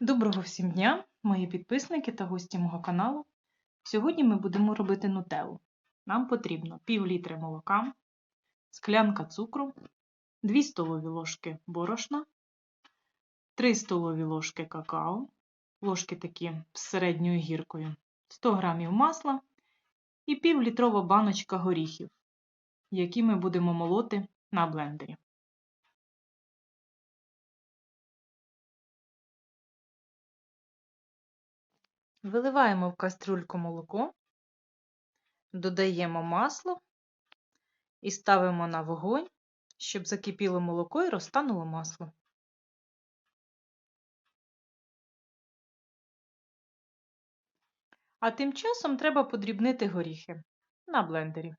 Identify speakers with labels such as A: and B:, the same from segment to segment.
A: Доброго всім дня, мої підписники та гості мого каналу. Сьогодні ми будемо робити нутеллу. Нам потрібно пів літри молока, склянка цукру, 2 столові ложки борошна, 3 столові ложки какао, ложки такі з середньою гіркою, 100 г масла і пів літрова баночка горіхів, які ми будемо молоти на блендері. Виливаємо в кастрюльку молоко, додаємо масло і ставимо на вогонь, щоб закипіло молоко і розтануло масло. А тим часом треба подрібнити горіхи на блендері.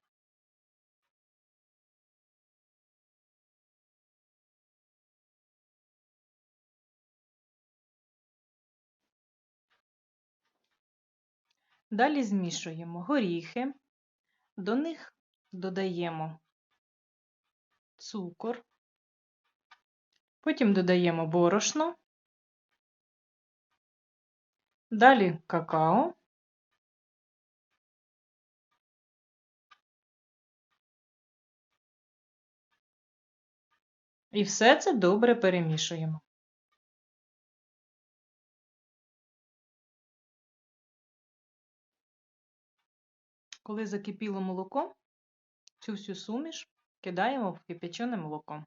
A: Далі змішуємо горіхи, до них додаємо цукор, потім додаємо борошно, далі какао. І все це добре перемішуємо. Коли закипіло молоко, цю всю суміш кидаємо в кипячене молоко.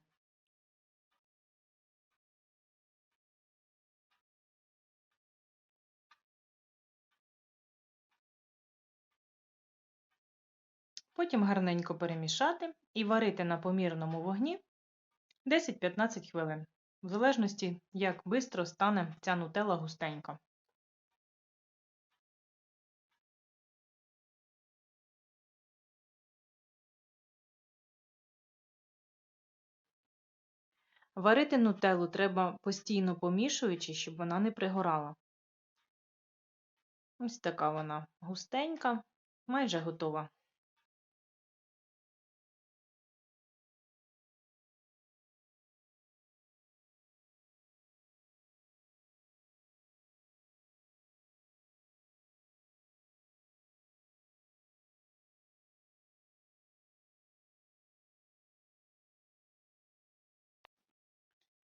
A: Потім гарненько перемішати і варити на помірному вогні 10-15 хвилин, в залежності, як швидко стане ця нутела густенька. Варити нутеллу треба постійно помішуючи, щоб вона не пригорала. Ось така вона густенька, майже готова.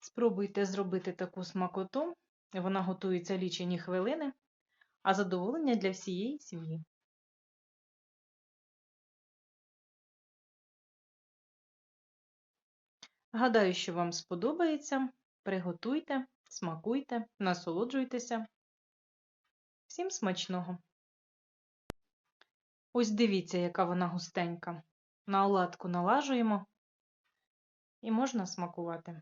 A: Спробуйте зробити таку смакоту, вона готується лічені хвилини, а задоволення для всієї сім'ї. Гадаю, що вам сподобається. Приготуйте, смакуйте, насолоджуйтеся. Всім смачного! Ось дивіться, яка вона густенька. На оладку налажуємо і можна смакувати.